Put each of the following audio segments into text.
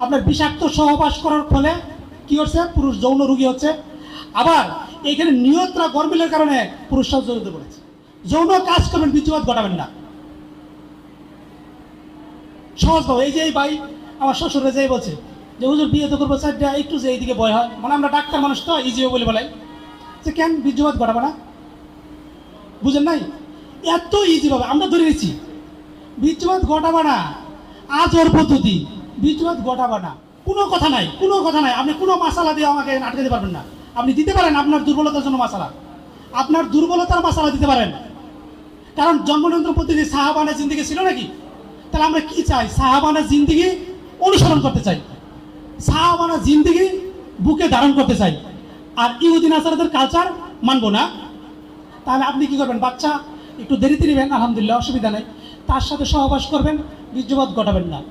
আপনার বিষাক্ত সহবাস করার ফলে কি হচ্ছে? পুরুষ যৌন রোগী হচ্ছে। আবার এখানে নিয়ন্ত্রা গরমিলের কারণে পুরুষরাও জড়িত পড়েছে। যৌন কাজ করবেন বীর্যপাত ঘটাবেন না। সহজভাবে এই যে এই ভাই আমার শ্বশুরে যেই বলছে যে, হুজুর, বিয়ে তো করব চারটা একটু যে এইদিকে ভয় হয়। মানে আমরা ডাক্তার মানুষ তো ইজি বলে বলাই। যে, কেন বীর্যপাত ঘটাবে না? বুঝেন নাই? এত ইজি ভাবে, আমরা ধরে নিচ্ছি বীর্যপাত ঘটাবা না। আজ ওর পদ্ধতি। বীর্যপাত ঘটাবা না। কোনো কথা নাই, কোনো কথা নাই। আপনি কোনো মশালা দিয়ে আমাকে আটকে দিতে পারবেন না। আপনি দিতে পারেন আপনার দুর্বলতার জন্য মশালা। আপনার দুর্বলতার মশালা দিতে পারেন। কারণ জন্মনিয়ন্ত্রণ পদ্ধতি সাহাবানের জিন্দিগি ছিল নাকি? তাহলে আমরা কি চাই? সাহাবানের জিন্দিগি অনুসরণ করতে চাই। সাহাবানের জিন্দিগি বুকে ধারণ করতে চাই। আর ইহুদিন আসারাদের কালচার মানবো না। তাহলে আপনি কি করবেন? বাচ্চা, একটু দেরিতে নেবেন, আলহামদুলিল্লাহ, অসুবিধা নেই। তার সাথে সহবাস করবেন বীর্যপাত ঘটাবেন না।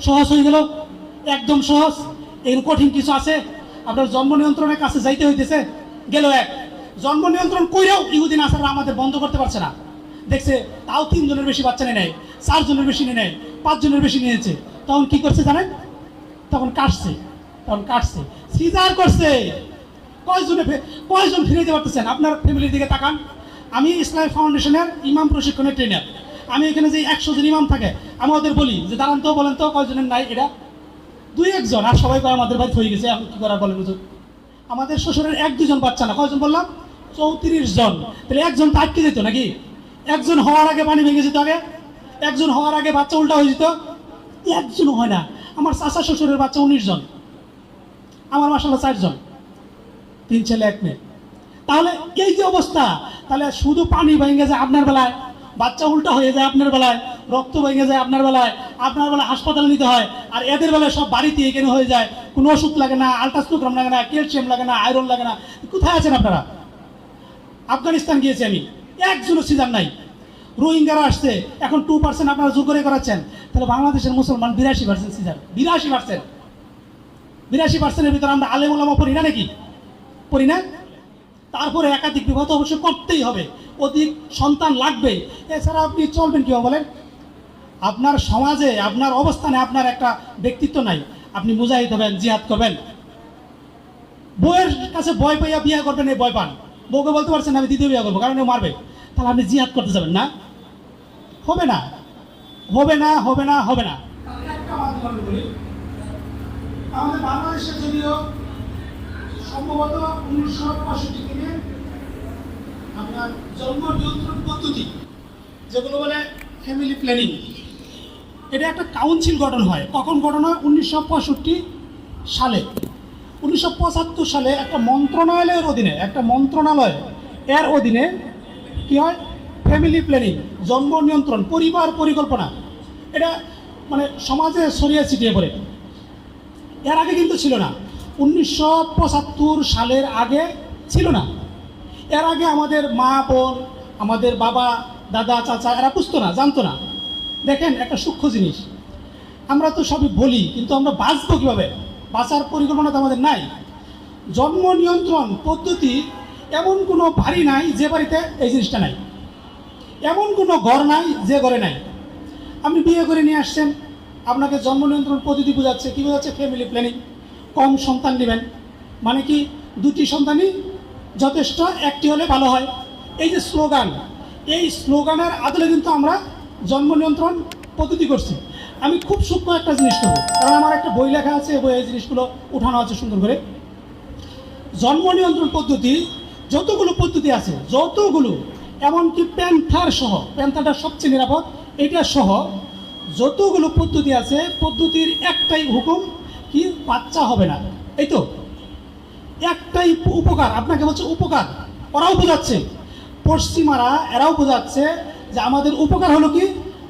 সহজ হয়ে গেল। একদম সহজ। এর কঠিন কিছু আছে। আপনার জন্ম নিয়ন্ত্রণের কাছে যাইতে হইতেছে। গেল এক। জন্ম নিয়ন্ত্রণ কইরেও ইহুদিন আসারা আমাদের বন্ধ করতে পারছে না। দেখছে, তাও তিনজনের বেশি বাচ্চা নিয়ে নেয় চারজনের বেশি নিয়ে নেয় পাঁচজনের বেশি নিয়েছে। তখন কি করছে জানেন? তখন কাটছে। তখন কাটছে। সিজার করছে। কয়জনে কয়জন ফিরে দিতে পারতেছেন? আপনার ফ্যামিলির দিকে তাকান। আমি ইসলাম ফাউন্ডেশনের ইমাম প্রশিক্ষণের ট্রেনার আমি এখানে যে একশো জন ইমাম থাকে আমি ওদের বলি, যে দাঁড়ান তো, বলেন তো, কয়জনের নাই এটা? দুই একজন, আর সবাই কয়, আমাদের বাড়ি হয়ে গেছে, এখন কি করার বলেন হুজুর? আমাদের শ্বশুরের এক দুজন বাচ্চা না, কয়জন বললাম? চৌত্রিশ জন। তাহলে একজন তো আটকে যেত নাকি? একজন হওয়ার আগে পানি ভেঙে যেত আগে? একজন হওয়ার আগে বাচ্চা উল্টা হয়ে যেত? একজন হয় না। আমার চাচা শ্বশুরের বাচ্চা উনিশ জন। আমার মাসাল্লাহ চারজন তিন ছেলে, এক মেয়ে। তাহলে এই যে অবস্থা, তাহলে শুধু পানি ভেঙে যায় আপনার বেলায়? বাচ্চা উল্টা হয়ে যায় আপনার বেলায়, রক্ত ভেঙে যায় আপনার বেলায় আপনার বেলায় হাসপাতালে নিতে হয়, আর এদের বেলায় সব বাড়িতে এখানে হয়ে যায়। কোনো ওষুধ লাগে না আলট্রাসোনোগ্রাম লাগে না, ক্যালসিয়াম লাগে না, আয়রন লাগে না। কোথায় আছেন আপনারা? আফগানিস্তান গিয়েছি আমি। একজনও সিজার নাই। রোহিঙ্গারা আসছে। এখন টু পার্সেন্ট আপনারা জোর করে করাচ্ছেন। তাহলে বাংলাদেশের মুসলমান বিরাশি পার্সেন্ট সিজার। বিরাশি পার্সেন্ট বিরাশি পার্সেন্টের ভিতরে আমরা আলেম পড়ি না নাকি? পড়ি না? তারপরে একাধিক বিবাহ অবশ্যই করতেই হবে। অধিক সন্তান লাগবে। এছাড়া আপনি চলবেন কীভাবে বলেন? আপনার সমাজে, আপনার অবস্থানে আপনার একটা ব্যক্তিত্ব নাই। আপনি মুজাহিদ হবেন, জিহাদ করবেন। বউয়ের কাছে ভয় পাইয়া বিয়ে করবেন, এই ভয় পান। বউকে বলতে পারছেন, আমি দ্বিতীয় বিয়ে করব, কারণ মারবে। তাহলে আপনি জিহাদ করতে যাবেন না? হবে না। হবে না হবে না হবে না। আমাদের বাংলাদেশে যদিও সম্ভবত উনিশশো পঁয়ষট্টি আপনার জন্ম নিয়ন্ত্রণ পদ্ধতি, যেগুলো বলে ফ্যামিলি প্ল্যানিং এটা একটা কাউন্সিল গঠন হয়। কখন গঠন হয়? উনিশশো পঁয়ষট্টি সালে। উনিশশো পঁচাত্তর সালে একটা মন্ত্রণালয়ের অধীনে, একটা মন্ত্রণালয়, এর অধীনে কি হয়? ফ্যামিলি প্ল্যানিং জন্ম নিয়ন্ত্রণ পরিবার পরিকল্পনা। এটা মানে সমাজে ছড়িয়ে ছিটিয়ে পড়ে। এর আগে কিন্তু ছিল না। উনিশশো পঁচাত্তর সালের আগে ছিল না। এর আগে আমাদের মা, বোন, আমাদের বাবা, দাদা, চাচা, এরা বুঝতো না, জানতো না। দেখেন, একটা সূক্ষ্ম জিনিস। আমরা তো সবই বলি, কিন্তু আমরা বাঁচবো কীভাবে? বাঁচার পরিকল্পনা তো আমাদের নাই। জন্ম নিয়ন্ত্রণ পদ্ধতি এমন কোনো বাড়ি নাই যে বাড়িতে এই জিনিসটা নাই। এমন কোনো ঘর নাই যে ঘরে নাই। আপনি বিয়ে করে নিয়ে আসছেন, আপনাকে জন্ম নিয়ন্ত্রণ পদ্ধতি বোঝাচ্ছে। কী বোঝাচ্ছে? ফ্যামিলি প্ল্যানিং কম সন্তান নেবেন। মানে কি? দুটি সন্তানই যথেষ্ট, একটি হলে ভালো হয়। এই যে স্লোগান, এই স্লোগানের আদলে কিন্তু আমরা জন্ম নিয়ন্ত্রণ পদ্ধতি করছি। আমি খুব সূক্ষ্ম একটা জিনিস করব, কারণ আমার একটা বই লেখা আছে বই এই জিনিসগুলো উঠানো আছে সুন্দর করে। জন্ম নিয়ন্ত্রণ পদ্ধতি, যতগুলো পদ্ধতি আছে, যতগুলো, এমনকি প্যান্থার সহ প্যান্থারটা সবচেয়ে নিরাপদ, এটা সহ, যতগুলো পদ্ধতি আছে, পদ্ধতির একটাই হুকুম কি, বাচ্চা হবে না। এই তো? একটাই উপকার, আপনাকে বলছে উপকার, ওরাও বোঝাচ্ছে। পশ্চিমারা এরাও বোঝাচ্ছে যে আমাদের উপকার হলো কি?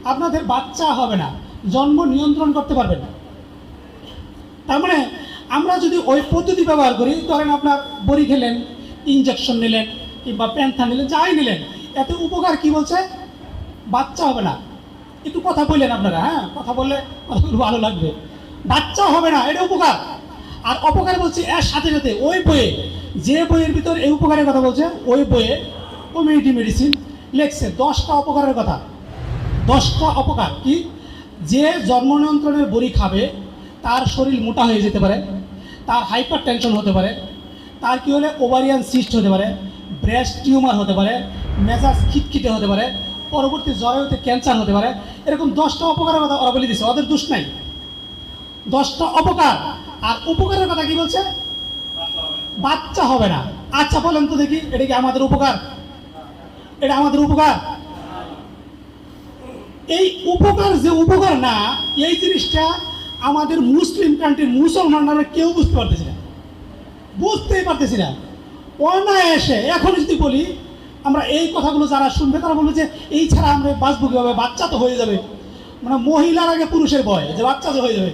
আপনাদের বাচ্চা হবে না, জন্ম নিয়ন্ত্রণ করতে পারবেন না। তার মানে আমরা যদি ওই পদ্ধতি ব্যবহার করি, ধরেন আপনার বড়ি খেলেন ইঞ্জেকশন নিলেন, কিংবা প্যান্থা নিলেন, যাই নিলেন, এতে উপকার কি বলছে? বাচ্চা হবে না। একটু কথা বললেন আপনারা হ্যাঁ? কথা বললে কথাগুলো ভালো লাগবে? বাচ্চা হবে না, এটা উপকার। আর অপকার বলছে এর সাথে সাথে ওই বইয়ে, যে বইয়ের ভিতর এই উপকারের কথা বলছে, ওই বইয়ে কমিউনিটি মেডিসিন লেখছে। দশটা অপকারের কথা। দশটা অপকার কি? যে জন্ম নিয়ন্ত্রণের বড়ি খাবে, তার শরীর মোটা হয়ে যেতে পারে, তার হাইপার টেনশন হতে পারে, তার কি হলে ওভারিয়ান সিস্ট হতে পারে ব্রেস্ট টিউমার হতে পারে, মেজাজ খিটখিটে হতে পারে, পরবর্তী জরায়ুতে ক্যান্সার হতে পারে, এরকম দশটা অপকারের কথা ওরা বলে দিচ্ছে ওদের দোষ নাই। দশটা অপকার। আর উপকারের কথা কি বলছে? বাচ্চা হবে না। আচ্ছা বলেন তো দেখি, এটা কি আমাদের উপকার? এটা আমাদের উপকার? এই উপকার যে উপকার না, এই জিনিসটা আমাদের মুসলিম কান্ট্রির মুসলমানরা কেউ বুঝতে পারতেছি না। বুঝতেই পারতেছি না। অনায়াসে এখন যদি বলি, আমরা এই কথাগুলো যারা শুনবে, তারা বলবে যে, এই ছাড়া আমরা বাঁচবো কীভাবে? বাচ্চা তো হয়ে যাবে। মানে মহিলার আগে পুরুষের ভয়, যে বাচ্চা তো হয়ে যাবে।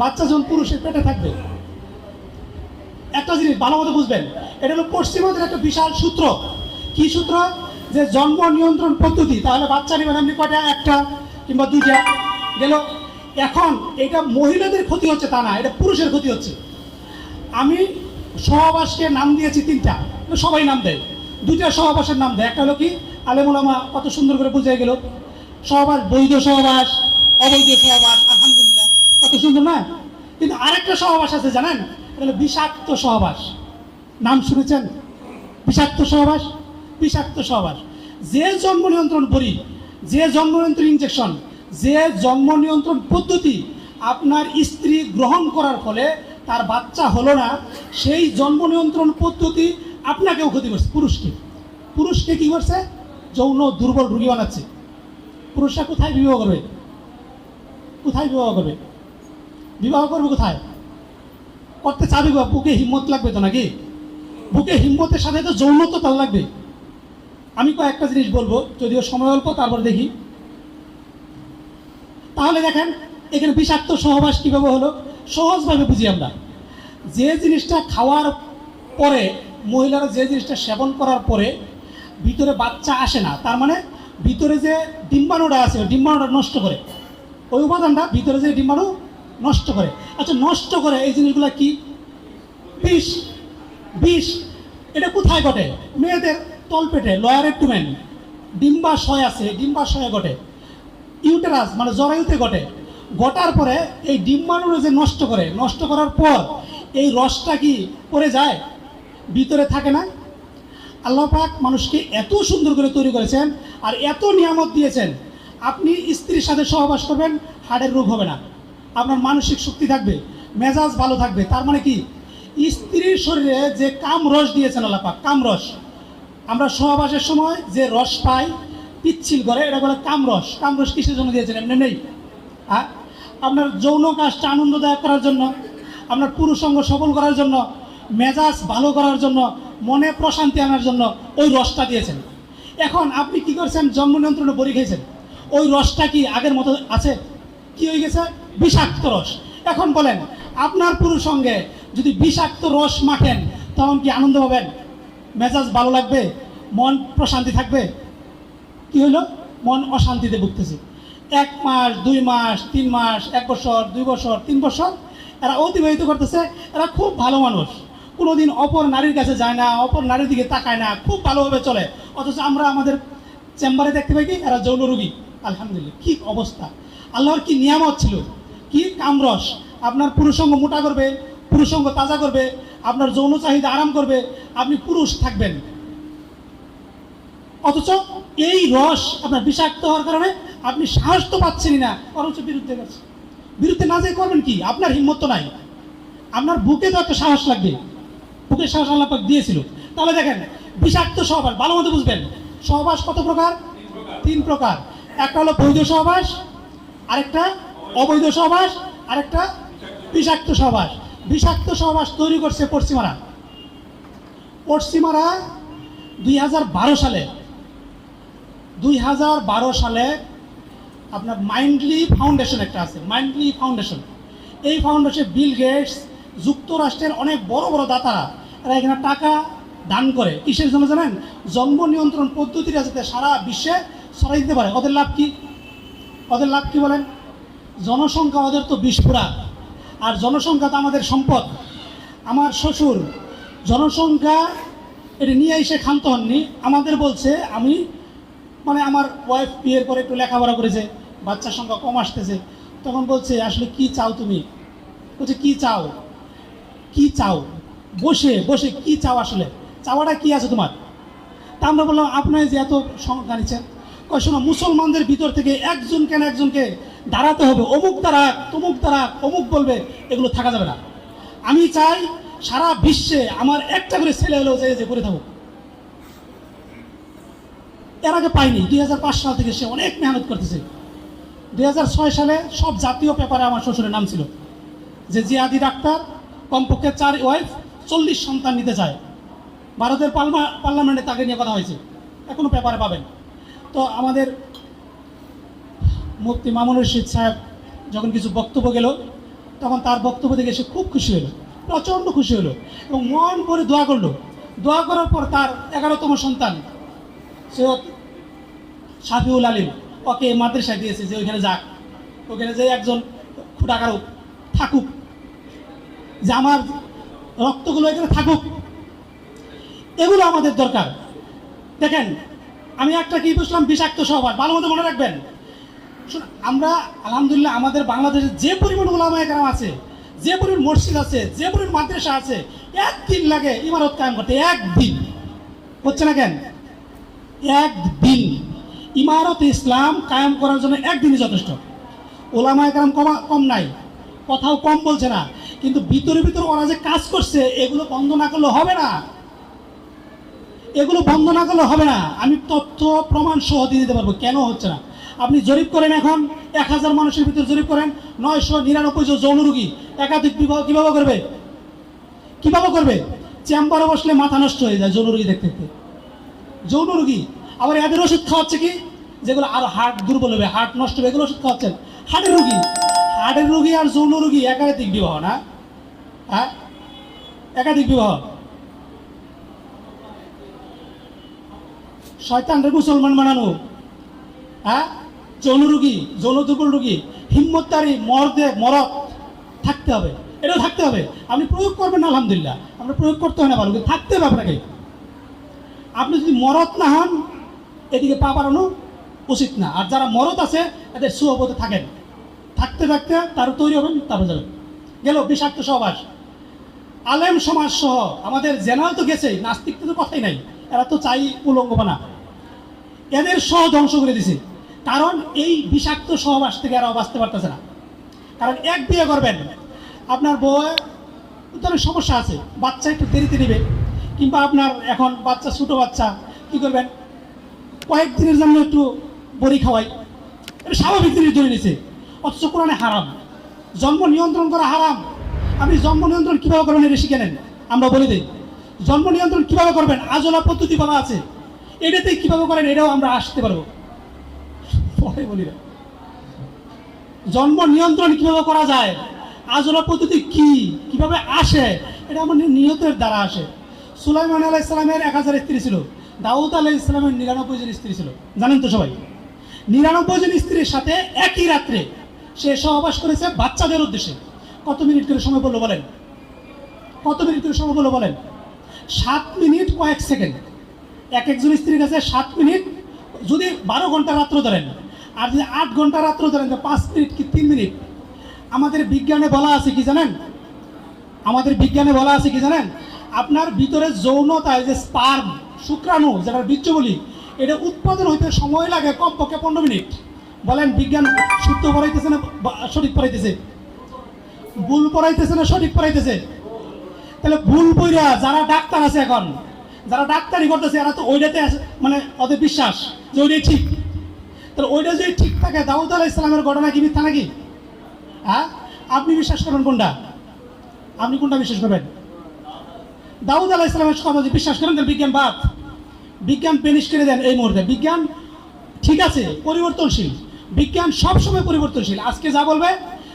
বাচ্চা যখন পুরুষের পেটে থাকবে, একটা জিনিস ভালো মতো বুঝবেন, এটা হলো পশ্চিমবঙ্গের একটা বিশাল সূত্র। কি সূত্র? যে জন্ম নিয়ন্ত্রণ পদ্ধতি, তাহলে বাচ্চা নেবেন আপনি কয়টা? একটা কিংবা দুইটা। গেল, এখন এটা মহিলাদের ক্ষতি হচ্ছে তা না, এটা পুরুষের ক্ষতি হচ্ছে। আমি সহবাসকে নাম দিয়েছি তিনটা সবাই নাম দেয়। দুইটা সহবাসের নাম দেয়, একটা হলো কি? আলেমুলামা কত সুন্দর করে বুঝাই গেল। সহবাস, বৈধ সহবাস, অবৈধ সহবাস কত সুন্দর না? কিন্তু আরেকটা সহবাস আছে, জানেন? এটা বিষাক্ত সহবাস। নাম শুনেছেন? বিষাক্ত সহবাস? বিষাক্ত সহবাস। যে জন্ম নিয়ন্ত্রণ বড়ি যে জন্ম নিয়ন্ত্রণ ইঞ্জেকশন যে জন্ম নিয়ন্ত্রণ পদ্ধতি আপনার স্ত্রী গ্রহণ করার ফলে তার বাচ্চা হলো না, সেই জন্ম নিয়ন্ত্রণ পদ্ধতি আপনাকেও ক্ষতি করছে। পুরুষকে। পুরুষকে কি করছে? যৌন দুর্বল রুগী বানাচ্ছে। পুরুষরা কোথায় বিবাহ করবে? কোথায় বিবাহ করবে? বিবাহ করব কোথায়? করতে চাবে বুকে হিম্মত লাগবে তো নাকি? বুকে হিম্মতের সাথে তো যৌনত্ব তার লাগবে। আমি কয়েকটা জিনিস বলব, যদিও সময় অল্প, তারপর দেখি। তাহলে দেখেন, এখানে বিষাক্ত সহবাস কীভাবে হলো? সহজভাবে বুঝি আমরা। যে জিনিসটা খাওয়ার পরে, মহিলারা যে জিনিসটা সেবন করার পরে ভিতরে বাচ্চা আসে না, তার মানে ভিতরে যে ডিম্বাণুটা আছে ডিম্বাণুটা নষ্ট করে। ওই উপাদানটা ভিতরে যে ডিম্বাণু নষ্ট করে। আচ্ছা নষ্ট করে এই জিনিসগুলো কি? বিষ। বিষ, এটা কোথায় ঘটে? মেয়েদের তলপেটে লয়ার একটুমেন ডিম্বাশয় আছে, ডিম্বাশয়ে ঘটে। ইউটেরাস মানে জরায়ুতে ঘটে। ঘটার পরে এই ডিম্বাণু যে নষ্ট করে, নষ্ট করার পর এই রসটা কি পড়ে যায়? ভিতরে থাকে না। আল্লাহ পাক মানুষকে এত সুন্দর করে তৈরি করেছেন আর এত নিয়ামত দিয়েছেন। আপনি স্ত্রীর সাথে সহবাস করবেন, হাড়ের রোগ হবে না। আপনার মানসিক শক্তি থাকবে, মেজাজ ভালো থাকবে। তার মানে কি? স্ত্রীর শরীরে যে কাম রস দিয়েছেন আল্লাহ পাক কাম রস আমরা সহবাসের সময় যে রস পাই, পিচ্ছিল করে এটা বলে কামরস। কামরস কিসের জন্য দিয়েছেন? এমনি নেই হ্যাঁ আপনার যৌন কাজটা আনন্দদায়ক করার জন্য, আপনার পুরুষঙ্গ সফল করার জন্য, মেজাজ ভালো করার জন্য, মনে প্রশান্তি আনার জন্য ওই রসটা দিয়েছেন। এখন আপনি কি করছেন? জন্ম নিয়ন্ত্রণে বড়ি খেয়েছেন ওই রসটা কি আগের মতো আছে? কি হয়ে গেছে? বিষাক্ত রস। এখন বলেন, আপনার পুরুষ সঙ্গে যদি বিষাক্ত রস মাখেন, তখন কি আনন্দ পাবেন? মেজাজ ভালো লাগবে? মন প্রশান্তি থাকবে? কি হলো মন অশান্তিতে ভুগতেছে। এক মাস, দুই মাস, তিন মাস, এক বছর, দুই বছর, তিন বছর, এরা অতিবাহিত করতেছে, এরা খুব ভালো মানুষ। কোনোদিন অপর নারীর কাছে যায় না, অপর নারীর দিকে তাকায় না, খুব ভালোভাবে চলে। অথচ আমরা আমাদের চেম্বারে দেখতে পাই কি, এরা যৌন রুগী। আলহামদুলিল্লাহ, কি অবস্থা। আল্লাহর কি নিয়ামত ছিল? কি কামরস আপনার পুরুষঙ্গ মোটা করবে, পুরুষঙ্গ তাজা করবে, আপনার যৌন চাহিদা আরাম করবে, আপনি পুরুষ থাকবেন। অথচ এই রস আপনার বিষাক্ত হওয়ার কারণে আপনি সাহস তো পাচ্ছেনই না অথচ বিরুদ্ধে গেছে। বিরুদ্ধে না যেয়ে করবেন কি? আপনার হিম্মত তো নাই। আপনার বুকে তো একটা সাহস লাগবে। বুকে সাহস আল্লাপাক দিয়েছিল। তাহলে দেখেন, বিষাক্ত সহবাস, ভালো মতো বুঝবেন। সহবাস কত প্রকার? তিন প্রকার। একটা হলো বৈধ সহবাস, আরেকটা অবৈধ সহবাস, আরেকটা বিষাক্ত সহবাস। বিষাক্ত সহবাস তৈরি করছে পশ্চিমারা। পশ্চিমারা দুই হাজার বারো সালে, দুই হাজার বারো সালে আপনার মাইন্ডলি ফাউন্ডেশন একটা আছে মাইন্ডলি ফাউন্ডেশন এই ফাউন্ডেশন বিল গেটস যুক্তরাষ্ট্রের অনেক বড় বড় দাতারা, এরা এখানে টাকা দান করে। কিসের জন্য জানেন? জন্ম নিয়ন্ত্রণ পদ্ধতিটা যাতে সারা বিশ্বে ছড়াই দিতে পারে। ওদের লাভ কি? ওদের লাভ কি বলেন? জনসংখ্যা ওদের তো বিস্ফোরা। আর জনসংখ্যা তো আমাদের সম্পদ। আমার শ্বশুর জনসংখ্যা এটা নিয়ে এসে ক্ষান্ত হননি। আমাদের বলছে, আমি মানে আমার ওয়াইফ বিয়ের পরে একটু লেখাপড়া করেছে, বাচ্চার সংখ্যা কম আসতেছে। তখন বলছে, আসলে কি চাও তুমি? বলছে, কি চাও? কি চাও? বসে বসে, কি চাও আসলে? চাওয়াটা কি আছে তোমার? তা আমরা বললাম আপনার যে এত সংখ্যা নিচ্ছেন কয়, শোনো, মুসলমানদের ভিতর থেকে একজন কেন একজনকে দাঁড়াতে হবে। অমুক দ্বারা, তমুক দ্বারা অমুক বলবে, এগুলো থাকা যাবে না। আমি চাই সারা বিশ্বে আমার একটা করে ছেলে হলেও যে করে থাকুক। এর আগে পাইনি। দুই হাজার পাঁচ সাল থেকে সে অনেক মেহনত করতেছে। দুই হাজার ছয় সালে সব জাতীয় পেপারে আমার শ্বশুরের নাম ছিল। যে জিয়াদি ডাক্তার, কমপক্ষে চার ওয়াইফ, চল্লিশ সন্তান নিতে চায়। ভারতের পার্লামেন্টে তাকে নিয়ে কথা হয়েছে। এখনও পেপারে পাবেন। তো আমাদের মুফতি মামুন রশিদ সাহেব যখন কিছু বক্তব্য গেল, তখন তার বক্তব্য দেখে সে খুব খুশি হলো, প্রচণ্ড খুশি হলো এবং মন করে দোয়া করল। দোয়া করার পর তার এগারোতম সন্তান সে শাফিউল আলিম, ওকে মাদ্রাসায় দিয়েছে যে ওইখানে যাক। ওখানে যে একজন খুঁটাকারুক থাকুক, যে আমার রক্তগুলো এখানে থাকুক। এগুলো আমাদের দরকার। দেখেন, আমি একটা কি বুঝলাম, বিষাক্ত সবার ভালো মতো মনে রাখবেন? আমরা, আলহামদুলিল্লাহ, আমাদের বাংলাদেশে যে পরিমাণ ওলামা একরাম আছে, যে পরিমাণ মসজিদ আছে, যে পরিমাণ মাদ্রাসা আছে, একদিন লাগে ইমারত কায়েম করতে, একদিন। হচ্ছে না কেন? একদিন। ইমারত ইসলাম কায়েম করার জন্য একদিনই যথেষ্ট। ওলামা একরাম কমা কম নাই, কথাও কম বলছে না। কিন্তু ভিতরে ভিতরে ওরা যে কাজ করছে, এগুলো বন্ধ না করলে হবে না। এগুলো বন্ধ না করলে হবে না। আমি তথ্য, প্রমাণ সহ দিয়ে দিতে পারব। কেন হচ্ছে না? আপনি জরিপ করেন এখন, এক হাজার মানুষের ভিতরে জরিপ করেন, নয়শো নিরানব্বই জন যৌন রুগী একাধিক বিবাহ কীভাবে করবে? কীভাবে করবে? চেম্বারে বসলে মাথা নষ্ট হয়ে যায় যৌন রুগী দেখতে দেখতে। যৌন রুগী, আবার এদের ওষুধ খাওয়াচ্ছে কি? যেগুলো আর হার্ট দুর্বল হবে, হার্ট নষ্ট হবে, এগুলো ওষুধ খাওয়াচ্ছেন। হার্টের রুগী হার্টের রুগী আর যৌন রুগী একাধিক বিবাহ, না? হ্যাঁ? একাধিক বিবাহ। শয়তানরে মুসলমান বানানো। হ্যাঁ? যৌন রুগী যৌন দুর্বল রুগী হিম্মতদারি মরদে মরদ থাকতে হবে। এটাও থাকতে হবে। আপনি প্রয়োগ করবেন আলহামদুলিল্লাহ। আপনি প্রয়োগ করতে হয় না ভালো থাকতে হবে আপনাকে। আপনি যদি মরদ না হন, এদিকে পা বাড়ানো উচিত না। আর যারা মরদ আছে, এদের সুহবতে থাকেন। থাকতে থাকতে তারও তৈরি হবেন, তারপর যাবেন। গেল বিষাক্ত সহবাস। আলেম সমাজ সহ আমাদের জেনারেল তো গেছেই নাস্তিক তো কথাই নাই। এরা তো চাই উলঙ্গবানা এদের সহ ধ্বংস করে দিছে। কারণ এই বিষাক্ত সহবাস থেকে আর বাঁচতে পারতেছে না। কারণ এক বিয়ে করবেন, আপনার বউ ধরেন সমস্যা আছে, বাচ্চা একটু দেরিতে নেবে, কিংবা আপনার এখন বাচ্চা, ছোটো বাচ্চা, কী করবেন? কয়েকদিনের জন্য একটু বড়ি খাওয়াই, এটা স্বাভাবিক জিনিস ধরে নিছে, অথচ কোরআনে হারাম। জন্ম নিয়ন্ত্রণ করা হারাম। আপনি জন্ম নিয়ন্ত্রণ কীভাবে করবেন এটা শিখে নেন, আমরা বলে দিই। জন্ম নিয়ন্ত্রণ কীভাবে করবেন? আজলা পদ্ধতি বলা আছে। এটাতে কীভাবে করেন এটাও আমরা আসতে পারব। পরে বলি। জন্ম নিয়ন্ত্রণ কীভাবে করা যায়? আজলা পদ্ধতি কি? কীভাবে আসে? এটা আমার নিহতের দ্বারা আসে। সুলাইমান আলাহ ইসলামের এক হাজার স্ত্রী ছিল। দাউদ আলাহ ইসলামের নিরানব্বই জন স্ত্রী ছিল। জানেন তো সবাই? নিরানব্বই জন স্ত্রীর সাথে একই রাত্রে সে সহবাস করেছে বাচ্চাদের উদ্দেশ্যে। কত মিনিট করে সময় বলল বলেন? কত মিনিট করে সময় বলল বলেন? সাত মিনিট কয়েক সেকেন্ড। এক একজন স্ত্রীর কাছে সাত মিনিট। যদি বারো ঘণ্টা রাত্র ধরেন আর যদি আট ঘণ্টা রাত্র ধরেন তো পাঁচ মিনিট কি তিন মিনিট, আমাদের বিজ্ঞানে বলা আছে কি জানেন? আমাদের বিজ্ঞানে বলা আছে কি জানেন? আপনার ভিতরে যৌনতায় যে স্পার্ম শুক্রাণু যেটা বীর্য বলি, এটা উৎপাদন হইতে সময় লাগে কমপক্ষে পনেরো মিনিট। বলেন বিজ্ঞান শুদ্ধ পড়াইতেছে না সঠিক পড়াইতেছে? ভুল পড়াইতেছে না, সঠিক পড়াইতেছে? তাহলে ভুল বইরা যারা ডাক্তার আছে এখন, যারা ডাক্তারি করতেছে, এরা তো ওইটাতে মানে ওদের বিশ্বাস যে ওইটাই ঠিক। তাহলে ওইটা যদি ঠিক থাকে, দাউদ আলাহ ইসলামের ঘটনা কি মিথ্যা নাকি? হ্যাঁ? আপনি বিশ্বাস করবেন কোনটা? আপনি কোনটা বিশ্বাস করবেন? দাউদ আলাহ ইসলামের কথা যদি বিশ্বাস করেন, তাহলে বিজ্ঞান বাদ। বিজ্ঞান পেনিশ করে দেন এই মুহূর্তে। বিজ্ঞান ঠিক আছে, পরিবর্তনশীল। বিজ্ঞান সবসময় পরিবর্তনশীল। আজকে যা বলবে,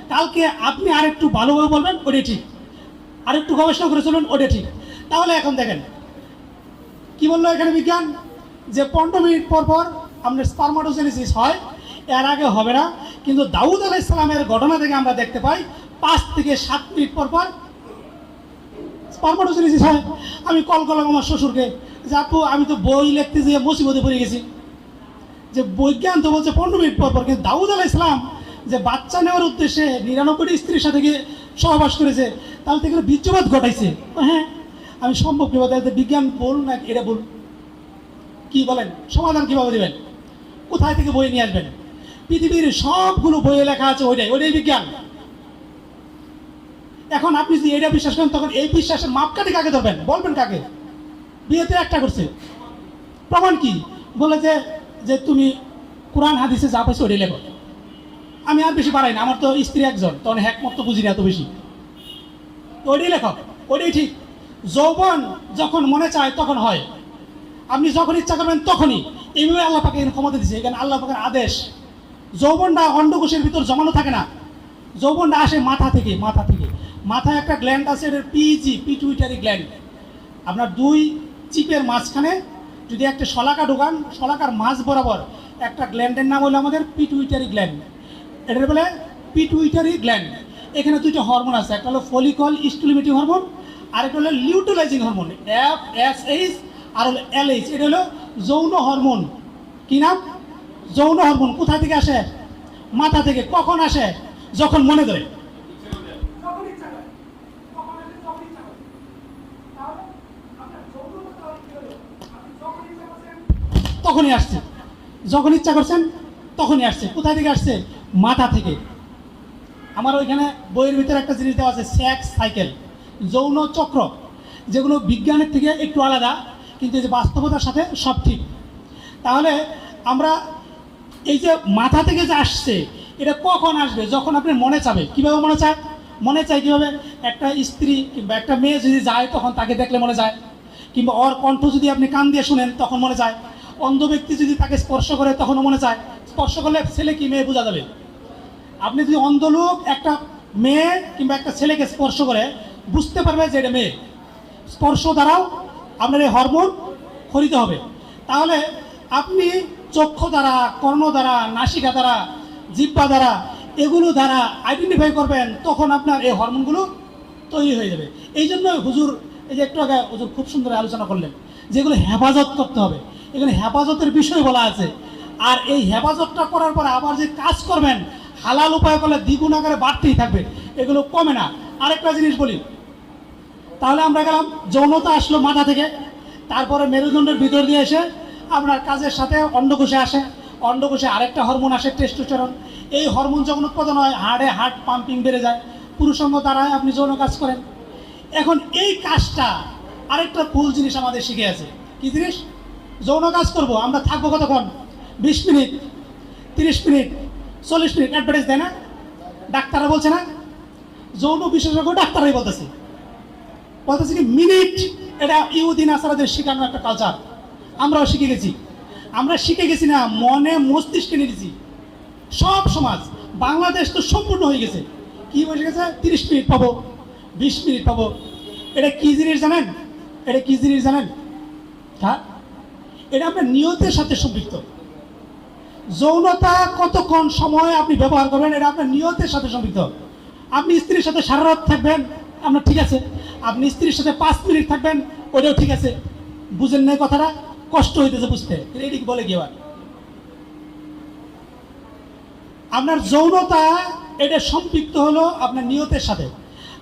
কালকে আপনি আরেকটু ভালোভাবে বলবেন, ওটাই ঠিক। আরেকটু গবেষণা করে চলুন ওটা ঠিক। তাহলে এখন দেখেন, কি বলল এখানে বিজ্ঞান? যে পনেরো মিনিট পর পর আপনার স্পারমাটোজেনেসিস হয়, এর আগে হবে না, কিন্তু দাউদ আলাহ ইসলামের ঘটনা থেকে আমরা দেখতে পাই, পাঁচ থেকে সাত মিনিট পর পর স্পারমাটোজেনেসিস হয়। আমি কল করলাম আমার শ্বশুরকে, যে আপু, আমি তো বই লিখতে যেয়ে মুসিবতে পড়ে গেছি। যে বৈজ্ঞান তো বলছে পনেরো মিনিট পর পর, কিন্তু দাউদ আলাহ ইসলাম যে বাচ্চা নেওয়ার উদ্দেশ্যে নিরানব্বইটি স্ত্রীর সাথে গিয়ে সহবাস করেছে, তাহলে তো এগুলো বীর্যপাত ঘটাইছে। হ্যাঁ আমি সম্ভব কীভাবে? বিজ্ঞান বল না, এটা বল কি বলেন? সমাধান কীভাবে দেবেন? কোথায় থেকে বই নিয়ে আসবেন? পৃথিবীর সবগুলো বইয়ে লেখা আছে ওইটাই ওইটাই বিজ্ঞান। এখন আপনি যদি এটা বিশ্বাস করেন, তখন এই বিশ্বাসের মাপকাঠি কাকে ধরবেন? বলবেন কাকে? বিয়েতে একটা করছে। প্রমাণ কি? বলে যে যে তুমি কোরআন হাদিসে যা পাইছো ওইটাই লেখো। আমি আর বেশি বাড়াই না, আমার তো স্ত্রী একজন তখন হ্যাকমত তো বুঝি না এত বেশি। ওইটাই লেখক ওইটাই ঠিক। যৌবন যখন মনে চায় তখন হয়। আপনি যখন ইচ্ছা করবেন তখনই। এইভাবে আল্লাহ পাকে এখানে ক্ষমতা দিচ্ছে এখানে আল্লাহ পাকের আদেশ, যৌবনটা অন্ডকোষের ভিতর জমানো থাকে না। যৌবনটা আসে মাথা থেকে মাথা থেকে। মাথায় একটা গ্ল্যান্ড আছে, এটা পিজি পিটুইটারি গ্ল্যান্ড আপনার দুই চিপের মাঝখানে যদি একটা শলাকা ঢোকান, শলাকার মাঝ বরাবর একটা গ্ল্যান্ডের নাম হলো আমাদের পিটুইটারি গ্ল্যান্ড এটার বলে পিটুইটারি গ্ল্যান্ড এখানে দুইটা হরমোন আছে, একটা হলো ফলিকল স্টুলিমেটিং হরমোন আর একটা হলো luteinizing hormone F S H আর হলো এল এটা হলো যৌন হরমোন। কি নাম? যৌন হরমোন। কোথা থেকে আসে? মাথা থেকে। কখন আসে? যখন মনে ধরে তখনই আসছে। যখন ইচ্ছা করছেন তখনই আসছে। কোথা থেকে আসছে? মাথা থেকে। আমার ওইখানে বইয়ের ভিতরে একটা জিনিস দেওয়া আছে সেক্স সাইকেল যৌন চক্র। যেগুলো বিজ্ঞানের থেকে একটু আলাদা। কিন্তু এই যে বাস্তবতার সাথে সব ঠিক। তাহলে আমরা এই যে মাথা থেকে যে আসছে, এটা কখন আসবে? যখন আপনার মনে চাবে। কীভাবে মনে চায়? মনে চায় কীভাবে? একটা স্ত্রী কিংবা একটা মেয়ে যদি যায়, তখন তাকে দেখলে মনে যায়। কিংবা ওর কণ্ঠ যদি আপনি কান দিয়ে শুনেন, তখন মনে চায় অন্ধ ব্যক্তি যদি তাকে স্পর্শ করে, তখনও মনে চায়। স্পর্শ করলে ছেলে কি মেয়ে বোঝা যাবে? আপনি যদি অন্ধ লোক, একটা মেয়ে কিংবা একটা ছেলেকে স্পর্শ করে, বুঝতে পারবে যে এটা মেয়ে। স্পর্শ দ্বারাও আপনার এই হরমোন খরিতে হবে। তাহলে আপনি চক্ষু দ্বারা, কর্ণ দ্বারা, নাসিকা দ্বারা জিব্বা দ্বারা এগুলো দ্বারা আইডেন্টিফাই করবেন, তখন আপনার এই হরমোনগুলো তৈরি হয়ে যাবে। এই জন্য হুজুর, এই যে একটু আগে হুজুর খুব সুন্দর আলোচনা করলেন যেগুলো হেফাজত করতে হবে। এখানে হেফাজতের বিষয় বলা আছে। আর এই হেফাজতটা করার পরে আবার যে কাজ করবেন, হালাল উপায় করলে দ্বিগুণ আকারে বাড়তেই থাকবে। এগুলো কমে না। আরেকটা জিনিস বলি তাহলে আমরা গেলাম, যৌনতা আসলো মাথা থেকে। তারপরে মেরুদণ্ডের ভিতর দিয়ে এসে আপনার কাজের সাথে অন্ডকোষে আসে। অন্ডকোষে আরেকটা হরমোন আসে টেস্টোস্টেরন এই হরমোন যখন উৎপাদন হয় হাড়ে হার্ট পাম্পিং বেড়ে যায়। পুরুষঙ্গ দ্বারায় আপনি যৌন কাজ করেন। এখন এই কাজটা আরেকটা ভুল জিনিস আমাদের শিখে আছে কি জিনিস? যৌন কাজ করব, আমরা থাকব কতক্ষণ? বিশ মিনিট, তিরিশ মিনিট, চল্লিশ মিনিট অ্যাডভার্টাইজ দেয় না? ডাক্তাররা বলছে না? যৌন বিশেষজ্ঞ ডাক্তাররাই বলতেছে। বলতেছে কি মিনিট এটা ইহুদিন আসারাদের শেখানোর একটা কালচার আমরাও শিখে গেছি। আমরা শিখে গেছি না, মনে মস্তিষ্কে নিয়েছি। সব সমাজ, বাংলাদেশ তো সম্পূর্ণ হয়ে গেছে। কি বসে গেছে? তিরিশ মিনিট পাবো, বিশ মিনিট পাবো। এটা কি জিনিস জানেন? এটা কি জিনিস জানেন? হ্যাঁ? এটা আপনার নিয়তের সাথে সম্পৃক্ত। যৌনতা কতক্ষণ সময় আপনি ব্যবহার করবেন, এটা আপনার নিয়তের সাথে সম্পৃক্ত। আপনি স্ত্রীর সাথে সারা রাত থাকবেন আপনার ঠিক আছে। আপনি স্ত্রীর সাথে পাঁচ মিনিট থাকবেন ওটাও ঠিক আছে। বুঝেন নাই কথাটা, কষ্ট হইতেছে বুঝতে। এদিক বলে আবার আপনার যৌনতা, এটা সম্পৃক্ত হলো আপনার নিয়তের সাথে।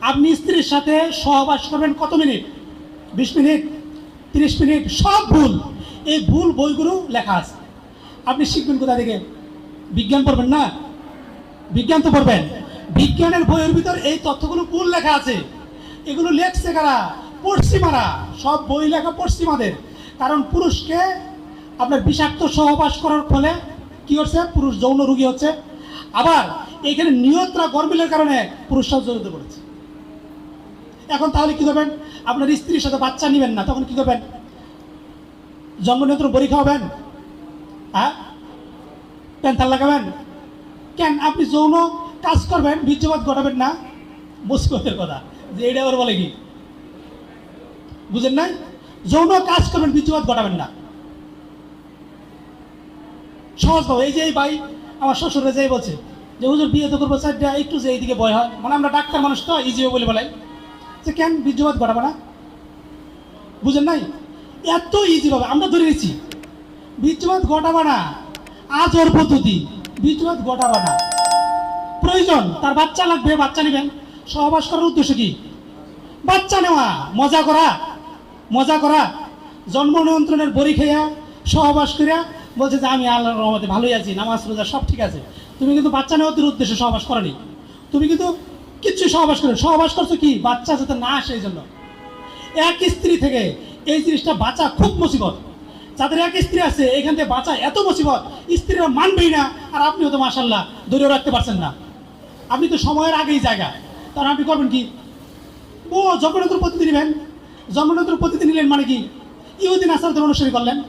আপনি স্ত্রীর সাথে সহবাস করবেন কত মিনিট? বিশ মিনিট, তিরিশ মিনিট, সব ভুল। এই ভুল বইগুলো লেখা আছে। আপনি শিখবেন কোথা থেকে? বিজ্ঞান পড়বেন না? বিজ্ঞান তো পড়বেন। বিজ্ঞানের বইয়ের ভিতর এই তথ্যগুলো ভুল লেখা আছে? এগুলো লেখছে কারা? পশ্চিমারা। সব বই লেখা পশ্চিমাদের। কারণ পুরুষকে আপনার বিষাক্ত সহবাস করার ফলে কি হচ্ছে? পুরুষ যৌন রুগী হচ্ছে। আবার এখানে নিয়তরা গরমিলের কারণে পুরুষরাও জড়িত পড়েছে এখন তাহলে কি করবেন? আপনার স্ত্রীর সাথে বাচ্চা নেবেন না, তখন কি করবেন? জন্ম নিয়ন্ত্রণ বড়ি খাওয়াবেন হ্যাঁ? প্যান্থার লাগাবেন? কেন? আপনি যৌন কাজ করবেন, বীর্যপাত ঘটাবেন না। মুস্কতের কথা। যে এটা আবার বলে কি? বুঝেন নাই? যৌন কাজ করবেন, বীর্যপাত ঘটাবেন না। সহজ ভাবে। এই যে এই ভাই, আমার শ্বশুরে যেই বলছে যে, হুজুর, বিয়ে তো করব চারটা, একটু যে এইদিকে ভয় হয়। মানে আমরা ডাক্তার মানুষ তো ইজি বলে বলাই। যে, কেন বীর্যপাত ঘটাবে না? বুঝেন নাই? এত ইজি ভাবে। আমরা ধরে নিচ্ছি, বীর্যপাত ঘটাবে না। আজ ওর পদ্ধতি বীর্যপাত ঘটাবে না। প্রয়োজন, তার বাচ্চা লাগবে, বাচ্চা নেবেন। সহবাস করার উদ্দেশ্য কি? বাচ্চা নেওয়া, মজা করা মজা করা। জন্ম নিয়ন্ত্রণের বড়ি খেয়া, সহবাস করিয়া বলছে যে, আমি আল্লাহর রহমতে ভালোই আছি, নামাজ, রোজা সব ঠিক আছে। তুমি কিন্তু বাচ্চা নেওয়ার উদ্দেশ্যে সহবাস করনি। তুমি কিন্তু কিচ্ছু সহবাস করে সহবাস করছ কি? বাচ্চা যাতে না আসে এই জন্য এক স্ত্রী থেকে এই জিনিসটা বাঁচা খুব মুসিবত। যাদের এক স্ত্রী আছে, এখান থেকে বাঁচা এত মুসিবত, স্ত্রীরা মানবেই না। আর আপনিও তো মাসাল্লাহ ধরেও রাখতে পারছেন না। আপনি তো সময়ের আগেই জায়গা। তাহলে আপনি করবেন কি? ও জন্মনেত্র প্রতিদিন নেবেন। জন্মনেত্র প্রতিদিন নিলেন মানে কি? ইহুদিন আসার অনুসরণ করলেন।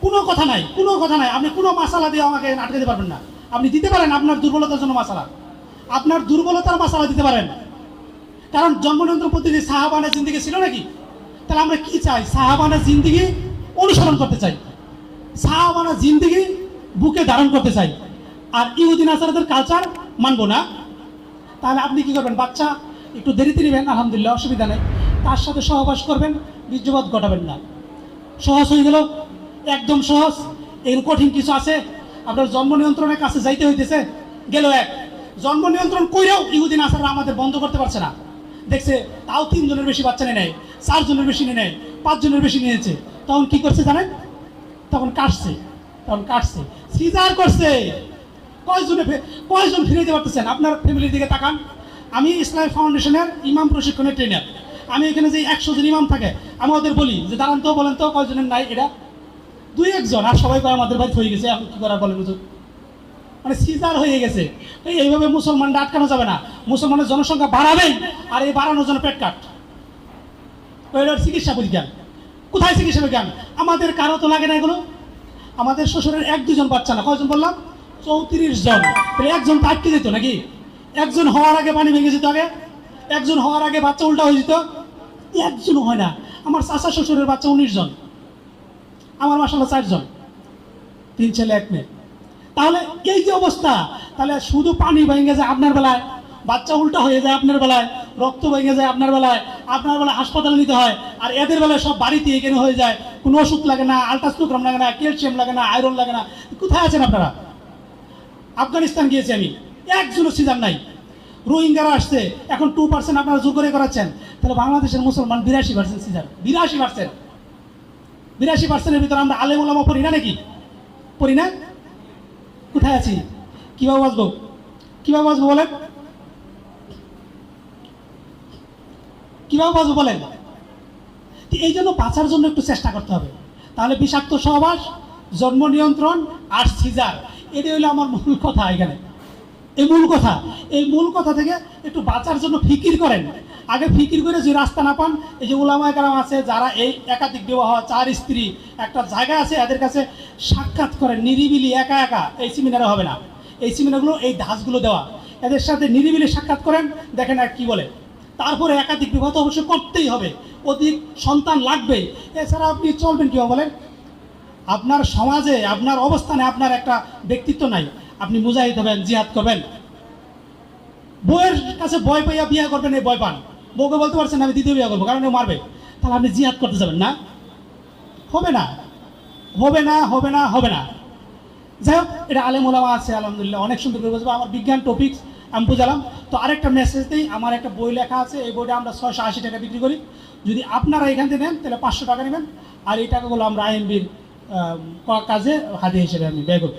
কোনো কথা নাই, কোনো কথা নাই। আপনি কোনো মশালা দিয়ে আমাকে আটকে দিতে পারবেন না। আপনি দিতে পারেন আপনার দুর্বলতার জন্য মশালা আপনার দুর্বলতার মশালা দিতে পারেন। কারণ জন্মনিয়ন্ত্র প্রতিদিন সাহাবানা জিন্দিগি ছিল নাকি? তাহলে আমরা কি চাই? সাহাবানা জিন্দিগি অনুসরণ করতে চাই। সাহাবানা জিন্দিগি বুকে ধারণ করতে চাই। আর ইহুদিন আসারদের কালচার মানবো না। তাহলে আপনি কি করবেন? বাচ্চা, একটু দেরিতে নেবেন, আলহামদুলিল্লাহ, অসুবিধা নেই। তার সাথে সহবাস করবেন বীর্যপাত ঘটাবেন না। সহজ হয়ে গেল। একদম সহজ। এর কঠিন কিছু আছে। আপনার জন্ম নিয়ন্ত্রণের কাছে যাইতে হইতেছে। গেল এক। জন্ম নিয়ন্ত্রণ কইরেও ইহুদিন আসাররা আমাদের বন্ধ করতে পারছে না। দেখছে, তাও তিনজনের বেশি বাচ্চা নিয়ে নেয় চারজনের বেশি নিয়ে নেয় পাঁচজনের বেশি নিয়েছে। তখন কি করছে জানেন? তখন কাটছে। তখন কাটছে। সিজার করছে। কয়জনে কয়জন ফিরে দিতে পারতেছেন? আপনার ফ্যামিলির দিকে তাকান। আমি ইসলামী ফাউন্ডেশনের ইমাম প্রশিক্ষণের ট্রেনার আমি এখানে যে একশো জন ইমাম থাকে আমি ওদের বলি যে, দাঁড়ান তো, বলেন তো, কয়জনের নাই এটা? দুই একজন, আর সবাই কয়, আমাদের বাড়ি হয়ে গেছে, এখন কি করার বলেন হুজুর? মানে সিজার হয়ে গেছে। এই এইভাবে মুসলমানরা আটকানো যাবে না। মুসলমানের জনসংখ্যা বাড়াবেই, আর এই বাড়ানোর জন্য পেট কাট। ওইটার চিকিৎসা বিজ্ঞান। কোথায় চিকিৎসা বিজ্ঞান? আমাদের কারও তো লাগে না এগুলো। আমাদের শ্বশুরের এক দুজন বাচ্চা না। কয়জন বললাম? চৌত্রিশ জন। একজন তো যেত নাকি? একজন হওয়ার আগে পানি ভেঙে যেত আগে? একজন হওয়ার আগে বাচ্চা উল্টা হয়ে যেত? একজন হয় না। আমার চাচা শ্বশুরের বাচ্চা উনিশ জন। আমার মাসাল্লাহ চারজন তিন ছেলে, এক মেয়ে। তাহলে এই যে অবস্থা, তাহলে শুধু পানি ভেঙে যায় আপনার বেলায়, বাচ্চা উল্টা হয়ে যায় আপনার বেলায়, রক্ত ভেঙে যায় আপনার বেলায় আপনার বেলায় হাসপাতালে নিতে হয়, আর এদের বেলায় সব বাড়িতে এখানে হয়ে যায়। কোনো ওষুধ লাগে না, আলট্রাসোনোগ্রাম লাগে না, ক্যালসিয়াম লাগে না, আয়রন লাগে না। কোথায় আছেন আপনারা? আফগানিস্তান গিয়েছি আমি। একজনও সিজার নাই। রোহিঙ্গারা আসছে, এখন টু পার্সেন্ট আপনারা যোগ করে করাচ্ছেন। তাহলে বাংলাদেশের মুসলমান বিরাশি পার্সেন্ট সিজার। বিরাশি পার্সেন্ট বিরাশি পার্সেন্টের ভিতরে আমরা আলেম ওলামা পড়ি না নাকি? পড়ি না? কোথায় আছি? কীভাবে বাঁচবো? কীভাবে বাঁচবো বলেন? কীভাবে বাঁচবো বলেন? এই জন্য বাঁচার জন্য একটু চেষ্টা করতে হবে। তাহলে বিষাক্ত সহবাস, জন্ম নিয়ন্ত্রণ আর সিজার। এটাই হলো আমার মূল কথা এখানে। এই মূল কথা, এই মূল কথা থেকে একটু বাঁচার জন্য ফিকির করেন। আগে ফিকির করে যে রাস্তা না পান, এই যে ওলামায় কালাম আছে, যারা এই একাধিক বিবাহ, চার স্ত্রী, একটা জায়গা আছে, এদের কাছে সাক্ষাৎ করেন, নিরিবিলি, একা একা, এই সেমিনারে হবে না। এই সেমিনারগুলো এই ধাঁচগুলো দেওয়া। এদের সাথে নিরিবিলি সাক্ষাৎ করেন, দেখেন আর কি বলে। তারপরে একাধিক বিবাহ তো অবশ্যই করতেই হবে। অধিক সন্তান লাগবেই। এছাড়া আপনি চলবেন কীভাবে বলেন? আপনার সমাজে, আপনার অবস্থানে আপনার একটা ব্যক্তিত্ব নাই। আপনি মুজাহিদ হবেন, জিহাদ করবেন। বউয়ের কাছে ভয় পাইয়া বিয়ে করবেন, এই ভয় পান। বউকে বলতে পারছেন আমি দ্বিতীয় বিয়ে করব, কারণ মারবে। তাহলে আপনি জিহাদ করতে যাবেন না? হবে না। হবে না হবে না হবে না। যাই হোক, এটা আলেম ওলামা আছে, আলহামদুলিল্লাহ, অনেক সুন্দর করে বুঝব আমার বিজ্ঞান টপিক্স আমি বুঝালাম। তো আরেকটা মেসেজ দিই, আমার একটা বই লেখা আছে, এই বইটা আমরা ছয়শো আশি টাকা বিক্রি করি। যদি আপনারা এখান থেকে নেন, তাহলে পাঁচশো টাকা নেবেন। আর এই টাকাগুলো আমরা আইএনবির কাজে হাতে হিসেবে আমি ব্যয় করব